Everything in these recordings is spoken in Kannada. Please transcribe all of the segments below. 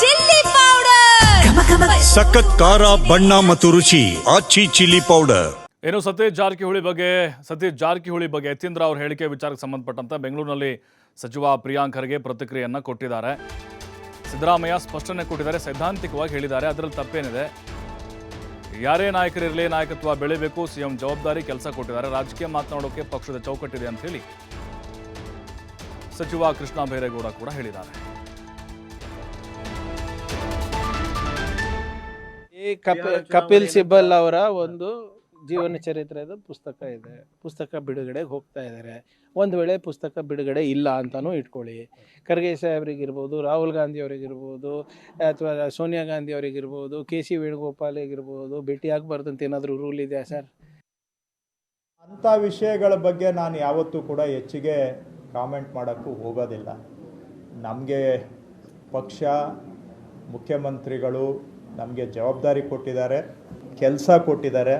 Chilli powder. ಸಖತ್ ಖಾರ ಬಣ್ಣ ಮತ್ತು ರುಚಿ ಆಚಿ ಚಿಲ್ಲಿ ಪೌಡರ್. ಏನು ಸತೀಶ್ ಜಾರಕಿಹೊಳಿ ಬಗ್ಗೆ ಸತೀಶ್ ಜಾರಕಿಹೊಳಿ ಬಗ್ಗೆ ಯತೀಂದ್ರ ಅವ್ರ ಹೇಳಿಕೆ ವಿಚಾರಕ್ಕೆ ಸಂಬಂಧಪಟ್ಟಂತೆ ಬೆಂಗಳೂರಿನಲ್ಲಿ ಸಚಿವ ಪ್ರಿಯಾಂಕ್ ಖರ್ಗೆ ಪ್ರತಿಕ್ರಿಯೆಯನ್ನ ಕೊಟ್ಟಿದ್ದಾರೆ. ಸಿದ್ದರಾಮಯ್ಯ ಸ್ಪಷ್ಟನೆ ಕೊಟ್ಟಿದ್ದಾರೆ ಸೈದ್ಧಾಂತಿಕವಾಗಿ ಹೇಳಿದ್ದಾರೆ ಅದರಲ್ಲಿ ತಪ್ಪೇನಿದೆ. ಯಾರೇ ನಾಯಕರಿರಲಿ ನಾಯಕತ್ವ ಬೆಳಿಬೇಕು ಸಿಎಂ ಜವಾಬ್ದಾರಿ ಕೆಲಸ ಕೊಟ್ಟಿದ್ದಾರೆ ರಾಜಕೀಯ ಮಾತನಾಡೋಕೆ ಪಕ್ಷದ ಚೌಕಟ್ಟಿದೆ ಅಂತ ಹೇಳಿ ಸಚಿವ ಕೃಷ್ಣ ಬೈರೇಗೌಡ ಕೂಡ ಹೇಳಿದ್ದಾರೆ. ಈ ಕಪಿಲ್ ಸಿಬ್ಬಲ್ ಸಿಬಲ್ ಅವರ ಒಂದು ಜೀವನ ಚರಿತ್ರೆದ ಪುಸ್ತಕ ಇದೆ. ಪುಸ್ತಕ ಬಿಡುಗಡೆಗೆ ಹೋಗ್ತಾ ಇದ್ದಾರೆ ಒಂದು ವೇಳೆ ಪುಸ್ತಕ ಬಿಡುಗಡೆ ಇಲ್ಲ ಅಂತಲೂ ಇಟ್ಕೊಳ್ಳಿ. ಖರ್ಗೆ ಸಾಹೇಬ್ರಿಗಿರ್ಬೋದು ರಾಹುಲ್ ಗಾಂಧಿ ಅವರಿಗಿರ್ಬೋದು ಅಥವಾ ಸೋನಿಯಾ ಗಾಂಧಿ ಅವರಿಗಿರ್ಬೋದು ಕೆ ಸಿ ವೇಣುಗೋಪಾಲಿಗಿರ್ಬೋದು ಭೇಟಿ ಆಗಬಾರ್ದು ಅಂತ ಏನಾದರೂ ರೂಲ್ ಇದೆಯಾ ಸರ್? ಅಂಥ ವಿಷಯಗಳ ಬಗ್ಗೆ ನಾನು ಯಾವತ್ತೂ ಕೂಡ ಹೆಚ್ಚಿಗೆ ಕಾಮೆಂಟ್ ಮಾಡೋಕ್ಕೂ ಹೋಗೋದಿಲ್ಲ. ನಮಗೆ ಪಕ್ಷ ಮುಖ್ಯಮಂತ್ರಿಗಳು ನಮಗೆ ಜವಾಬ್ದಾರಿ ಕೊಟ್ಟಿದ್ದಾರೆ, ಕೆಲಸ ಕೊಟ್ಟಿದ್ದಾರೆ.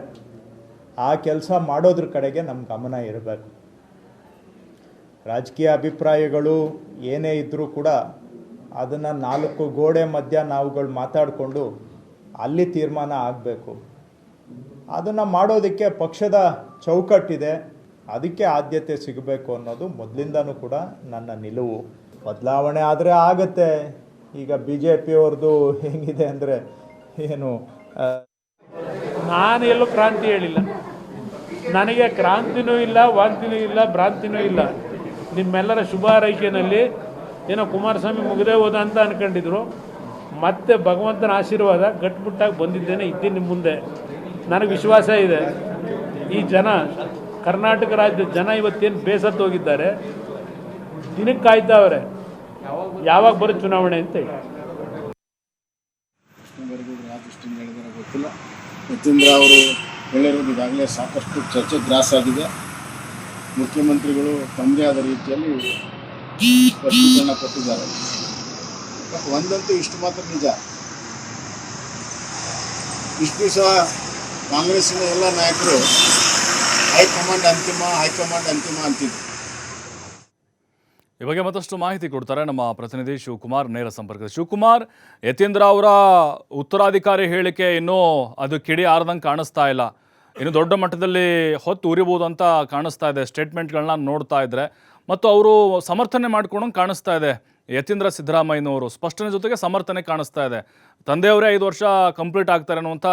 ಆ ಕೆಲಸ ಮಾಡೋದ್ರ ಕಡೆಗೆ ನಮ್ಮ ಗಮನ ಇರಬೇಕು. ರಾಜಕೀಯ ಅಭಿಪ್ರಾಯಗಳು ಏನೇ ಇದ್ದರೂ ಕೂಡ ಅದನ್ನು ನಾಲ್ಕು ಗೋಡೆ ಮಧ್ಯ ನಾವುಗಳು ಮಾತಾಡಿಕೊಂಡು ಅಲ್ಲಿ ತೀರ್ಮಾನ ಆಗಬೇಕು. ಅದನ್ನು ಮಾಡೋದಕ್ಕೆ ಪಕ್ಷದ ಚೌಕಟ್ಟಿದೆ, ಅದಕ್ಕೆ ಆದ್ಯತೆ ಸಿಗಬೇಕು ಅನ್ನೋದು ಮೊದಲಿಂದನೂ ಕೂಡ ನನ್ನ ನಿಲುವು. ಬದಲಾವಣೆ ಆದರೆ ಆಗತ್ತೆ. ಈಗ ಬಿ ಜೆ ಪಿಯವ್ರದ್ದು ಹೇಗಿದೆ ಅಂದರೆ ಏನು ನಾನು ಎಲ್ಲೂ ಕ್ರಾಂತಿ ಹೇಳಿಲ್ಲ. ನನಗೆ ಕ್ರಾಂತಿನೂ ಇಲ್ಲ, ವಾಂತಿನೂ ಇಲ್ಲ, ಭ್ರಾಂತಿನೂ ಇಲ್ಲ. ನಿಮ್ಮೆಲ್ಲರ ಶುಭ ಆರೈಕೆಯಲ್ಲಿ ಏನೋ ಕುಮಾರಸ್ವಾಮಿ ಮುಗಿದೇ ಹೋದ ಅಂತ ಅನ್ಕೊಂಡಿದ್ರು. ಮತ್ತೆ ಭಗವಂತನ ಆಶೀರ್ವಾದ ಗಟ್ಬಿಟ್ಟಾಗಿ ಬಂದಿದ್ದೇನೆ ಇದ್ದೀನಿ ನಿಮ್ಮ ಮುಂದೆ. ನನಗೆ ವಿಶ್ವಾಸ ಇದೆ. ಈ ಜನ, ಕರ್ನಾಟಕ ರಾಜ್ಯದ ಜನ ಇವತ್ತೇನು ಬೇಸತ್ತು ಹೋಗಿದ್ದಾರೆ. ದಿನಕ್ಕೆ ಕಾಯ್ತಾವ್ರೆ ಯಾವಾಗ ಬರೋ ಚುನಾವಣೆ ಅಂತ ಹೇಳಿ. ಗೊತ್ತಿಲ್ಲ. ಯತೀಂದ್ರ ಅವರು ಹೇಳಿರೋದು ಈಗಾಗಲೇ ಸಾಕಷ್ಟು ಚರ್ಚೆ ಗ್ರಾಸ್ ಆಗಿದೆ. ಮುಖ್ಯಮಂತ್ರಿಗಳು ತಮ್ಮದೇ ಆದ ರೀತಿಯಲ್ಲಿ ಸ್ಪಷ್ಟೀಕರಣ ಕೊಟ್ಟಿದ್ದಾರೆ. ಒಂದಂತೂ ಇಷ್ಟು ಮಾತ್ರ ನಿಜ. ಇಷ್ಟು ದಿವಸ ಕಾಂಗ್ರೆಸ್ಸಿನ ಎಲ್ಲ ನಾಯಕರು ಹೈಕಮಾಂಡ್ ಅಂತಿಮ ಹೈಕಮಾಂಡ್ ಅಂತಿಮ ಅಂತಿದ್ರು. ಈ ಬಗ್ಗೆ ಮತ್ತಷ್ಟು ಮಾಹಿತಿ ಕೊಡ್ತಾರೆ ನಮ್ಮ ಪ್ರತಿನಿಧಿ ಶಿವಕುಮಾರ್ ನೇರ ಸಂಪರ್ಕ ಶಿವಕುಮಾರ್, ಯತೀಂದ್ರ ಅವರ ಉತ್ತರಾಧಿಕಾರಿ ಹೇಳಿಕೆ ಇನ್ನೂ ಅದು ಕಿಡಿ ಆರದಂಗೆ ಕಾಣಿಸ್ತಾ ಇಲ್ಲ. ಇನ್ನು ದೊಡ್ಡ ಮಟ್ಟದಲ್ಲಿ ಹೊತ್ತು ಉರಿಬೋದು ಅಂತ ಕಾಣಿಸ್ತಾ ಇದೆ, ಸ್ಟೇಟ್ಮೆಂಟ್ಗಳನ್ನ ನೋಡ್ತಾ ಇದ್ರೆ. ಮತ್ತು ಅವರು ಸಮರ್ಥನೆ ಮಾಡ್ಕೊಂಡಂಗೆ ಕಾಣಿಸ್ತಾ ಇದೆ, ಯತೀಂದ್ರ ಸಿದ್ದರಾಮಯ್ಯನವರು ಸ್ಪಷ್ಟನೆ ಜೊತೆಗೆ ಸಮರ್ಥನೆ ಕಾಣಿಸ್ತಾ ಇದೆ. ತಂದೆಯವರೇ ಐದು ವರ್ಷ ಕಂಪ್ಲೀಟ್ ಆಗ್ತಾರೆ ಅನ್ನುವಂಥ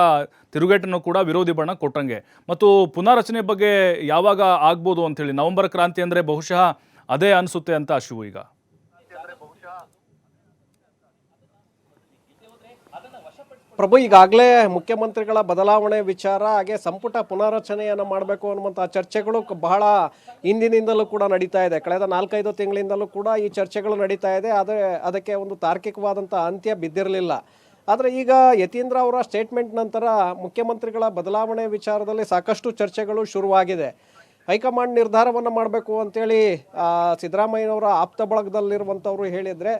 ತಿರುಗೇಟನ್ನು ಕೂಡ ವಿರೋಧಿ ಬಣ್ಣ ಕೊಟ್ಟಂಗೆ. ಮತ್ತು ಪುನಾರಚನೆ ಬಗ್ಗೆ ಯಾವಾಗ ಆಗ್ಬೋದು ಅಂಥೇಳಿ ನವೆಂಬರ್ ಕ್ರಾಂತಿ ಅಂದರೆ ಬಹುಶಃ ಅದೇ ಅನಿಸುತ್ತೆ ಅಂತ ಶಿವು ಈಗ. ಪ್ರಭು, ಈಗಾಗಲೇ ಮುಖ್ಯಮಂತ್ರಿಗಳ ಬದಲಾವಣೆ ವಿಚಾರ, ಹಾಗೆ ಸಂಪುಟ ಪುನಾರಚನೆಯನ್ನು ಮಾಡಬೇಕು ಅನ್ನುವಂಥ ಚರ್ಚೆಗಳು ಬಹಳ ಹಿಂದಿನಿಂದಲೂ ಕೂಡ ನಡೀತಾ ಇದೆ. ಕಳೆದ ನಾಲ್ಕೈದು ತಿಂಗಳಿಂದಲೂ ಕೂಡ ಈ ಚರ್ಚೆಗಳು ನಡೀತಾ ಇದೆ. ಆದರೆ ಅದಕ್ಕೆ ಒಂದು ತಾರ್ಕಿಕವಾದಂಥ ಅಂತ್ಯ ಬಿದ್ದಿರಲಿಲ್ಲ. ಆದರೆ ಈಗ ಯತೀಂದ್ರ ಅವರ ಸ್ಟೇಟ್ಮೆಂಟ್ ನಂತರ ಮುಖ್ಯಮಂತ್ರಿಗಳ ಬದಲಾವಣೆ ವಿಚಾರದಲ್ಲಿ ಸಾಕಷ್ಟು ಚರ್ಚೆಗಳು ಶುರುವಾಗಿದೆ. ಹೈಕಮಾಂಡ್ ನಿರ್ಧಾರವನ್ನು ಮಾಡಬೇಕು ಅಂತೇಳಿ ಸಿದ್ದರಾಮಯ್ಯನವರ ಆಪ್ತ ಬಳಗದಲ್ಲಿರುವಂಥವ್ರು ಹೇಳಿದರೆ,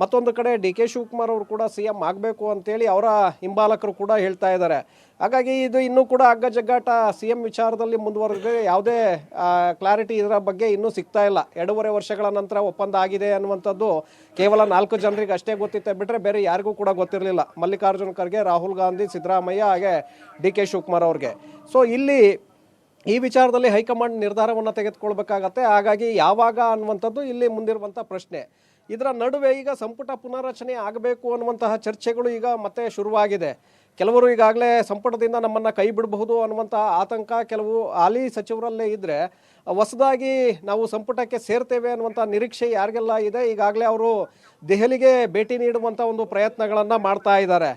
ಮತ್ತೊಂದು ಕಡೆ ಡಿ ಕೆ ಶಿವಕುಮಾರ್ ಅವರು ಕೂಡ ಸಿ ಎಂ ಆಗಬೇಕು ಅಂತೇಳಿ ಅವರ ಹಿಂಬಾಲಕರು ಕೂಡ ಹೇಳ್ತಾ ಇದ್ದಾರೆ. ಹಾಗಾಗಿ ಇದು ಇನ್ನೂ ಕೂಡ ಅಗ್ಗ ಜಗ್ಗಾಟ ಸಿ ಎಂ ವಿಚಾರದಲ್ಲಿ ಮುಂದುವರೆದಿದೆ. ಯಾವುದೇ ಕ್ಲಾರಿಟಿ ಇದರ ಬಗ್ಗೆ ಇನ್ನೂ ಸಿಗ್ತಾ ಇಲ್ಲ. ಎರಡೂವರೆ ವರ್ಷಗಳ ನಂತರ ಒಪ್ಪಂದ ಆಗಿದೆ ಅನ್ನುವಂಥದ್ದು ಕೇವಲ ನಾಲ್ಕು ಜನರಿಗೆ ಅಷ್ಟೇ ಗೊತ್ತಿತ್ತೆ ಬಿಟ್ಟರೆ ಬೇರೆ ಯಾರಿಗೂ ಕೂಡ ಗೊತ್ತಿರಲಿಲ್ಲ. ಮಲ್ಲಿಕಾರ್ಜುನ್ ಖರ್ಗೆ, ರಾಹುಲ್ ಗಾಂಧಿ, ಸಿದ್ದರಾಮಯ್ಯ ಹಾಗೆ ಡಿ ಕೆ ಶಿವಕುಮಾರ್ ಅವ್ರಿಗೆ. ಸೊ ಇಲ್ಲಿ ಈ ವಿಚಾರದಲ್ಲಿ ಹೈಕಮಾಂಡ್ ನಿರ್ಧಾರವನ್ನು ತೆಗೆದುಕೊಳ್ಬೇಕಾಗತ್ತೆ. ಹಾಗಾಗಿ ಯಾವಾಗ ಅನ್ನುವಂಥದ್ದು ಇಲ್ಲಿ ಮುಂದಿರುವಂಥ ಪ್ರಶ್ನೆ. ಇದರ ನಡುವೆ ಈಗ ಸಂಪುಟ ಪುನಾರಚನೆ ಆಗಬೇಕು ಅನ್ನುವಂತಹ ಚರ್ಚೆಗಳು ಈಗ ಮತ್ತೆ ಶುರುವಾಗಿದೆ. ಕೆಲವರು ಈಗಾಗಲೇ ಸಂಪುಟದಿಂದ ನಮ್ಮನ್ನು ಕೈ ಬಿಡಬಹುದು ಅನ್ನುವಂತಹ ಆತಂಕ ಕೆಲವು ಹಾಲಿ ಸಚಿವರಲ್ಲೇ ಇದ್ದರೆ ಹೊಸದಾಗಿ ನಾವು ಸಂಪುಟಕ್ಕೆ ಸೇರ್ತೇವೆ ಅನ್ನುವಂಥ ನಿರೀಕ್ಷೆ ಯಾರಿಗೆಲ್ಲ ಇದೆ? ಈಗಾಗಲೇ ಅವರು ದೆಹಲಿಗೆ ಭೇಟಿ ನೀಡುವಂಥ ಒಂದು ಪ್ರಯತ್ನಗಳನ್ನು ಮಾಡ್ತಾ ಇದ್ದಾರೆ.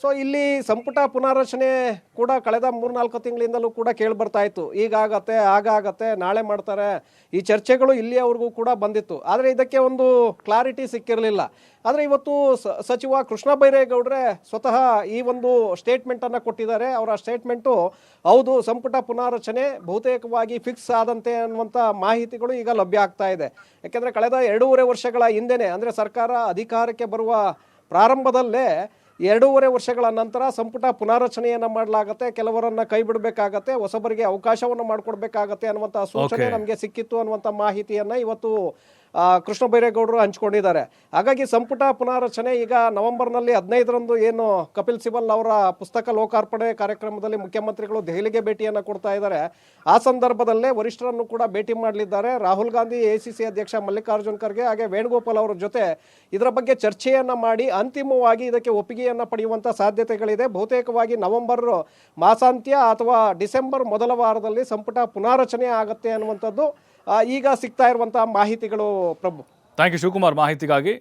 ಸೊ ಇಲ್ಲಿ ಸಂಪುಟ ಪುನಾರಚನೆ ಕೂಡ ಕಳೆದ ಮೂರ್ನಾಲ್ಕು ತಿಂಗಳಿಂದಲೂ ಕೂಡ ಕೇಳಿ ಬರ್ತಾ ಇತ್ತು. ಈಗಾಗತ್ತೆ ಆಗಾಗತ್ತೆ ನಾಳೆ ಮಾಡ್ತಾರೆ. ಈ ಚರ್ಚೆಗಳು ಇಲ್ಲಿಯವರೆಗೂ ಕೂಡ ಬಂದಿತ್ತು. ಆದರೆ ಇದಕ್ಕೆ ಒಂದು ಕ್ಲಾರಿಟಿ ಸಿಕ್ಕಿರಲಿಲ್ಲ. ಆದರೆ ಇವತ್ತು ಸಚಿವ ಕೃಷ್ಣ ಬೈರೇಗೌಡ್ರೆ ಸ್ವತಃ ಈ ಒಂದು ಸ್ಟೇಟ್ಮೆಂಟನ್ನು ಕೊಟ್ಟಿದ್ದಾರೆ. ಅವರ ಸ್ಟೇಟ್ಮೆಂಟು ಹೌದು, ಸಂಪುಟ ಪುನಾರಚನೆ ಬಹುತೇಕವಾಗಿ ಫಿಕ್ಸ್ ಆದಂತೆ ಅನ್ನುವಂಥ ಮಾಹಿತಿಗಳು ಈಗ ಲಭ್ಯ ಆಗ್ತಾ ಇದೆ. ಯಾಕೆಂದರೆ ಕಳೆದ ಎರಡೂವರೆ ವರ್ಷಗಳ ಹಿಂದೆನೆ, ಅಂದರೆ ಸರ್ಕಾರ ಅಧಿಕಾರಕ್ಕೆ ಬರುವ ಪ್ರಾರಂಭದಲ್ಲೇ ಎರಡೂವರೆ ವರ್ಷಗಳ ನಂತರ ಸಂಪುಟ ಪುನಾರಚನೆಯನ್ನು ಮಾಡಲಾಗತ್ತೆ ಕೆಲವರನ್ನ ಕೈ ಬಿಡಬೇಕಾಗತ್ತೆ ಹೊಸಬರಿಗೆ ಅವಕಾಶವನ್ನು ಮಾಡಿಕೊಡ್ಬೇಕಾಗತ್ತೆ ಅನ್ನುವಂಥ ಸೂಚನೆ ನಮಗೆ ಸಿಕ್ಕಿತ್ತು ಅನ್ನುವಂಥ ಮಾಹಿತಿಯನ್ನ ಇವತ್ತು ಕೃಷ್ಣ ಬೈರೇಗೌಡರು ಹಂಚ್ಕೊಂಡಿದ್ದಾರೆ. ಹಾಗಾಗಿ ಸಂಪುಟ ಪುನಾರಚನೆ ಈಗ ನವೆಂಬರ್ನಲ್ಲಿ ಹದಿನೈದರಂದು ಏನು ಕಪಿಲ್ ಸಿಬಲ್ ಅವರ ಪುಸ್ತಕ ಲೋಕಾರ್ಪಣೆ ಕಾರ್ಯಕ್ರಮದಲ್ಲಿ ಮುಖ್ಯಮಂತ್ರಿಗಳು ದೆಹಲಿಗೆ ಭೇಟಿಯನ್ನು ಕೊಡ್ತಾ ಇದ್ದಾರೆ. ಆ ಸಂದರ್ಭದಲ್ಲೇ ವರಿಷ್ಠರನ್ನು ಕೂಡ ಭೇಟಿ ಮಾಡಲಿದ್ದಾರೆ. ರಾಹುಲ್ ಗಾಂಧಿ ಎ ಅಧ್ಯಕ್ಷ ಮಲ್ಲಿಕಾರ್ಜುನ್ ಖರ್ಗೆ ಹಾಗೆ ವೇಣುಗೋಪಾಲ್ ಅವರ ಜೊತೆ ಇದರ ಬಗ್ಗೆ ಚರ್ಚೆಯನ್ನು ಮಾಡಿ ಅಂತಿಮವಾಗಿ ಇದಕ್ಕೆ ಒಪ್ಪಿಗೆಯನ್ನು ಪಡೆಯುವಂಥ ಸಾಧ್ಯತೆಗಳಿದೆ. ಬಹುತೇಕವಾಗಿ ನವೆಂಬರ್ ಮಾಸಾಂತ್ಯ ಅಥವಾ ಡಿಸೆಂಬರ್ ಮೊದಲ ವಾರದಲ್ಲಿ ಸಂಪುಟ ಪುನಾರಚನೆ ಆಗುತ್ತೆ ಅನ್ನುವಂಥದ್ದು ಈಗ ಸಿಗ್ತಾ ಇರುವಂತಹ ಮಾಹಿತಿಗಳು ಪ್ರಭು ಥ್ಯಾಂಕ್ ಯು ಶಿವಕುಮಾರ್. ಮಾಹಿತಿಗಾಗಿ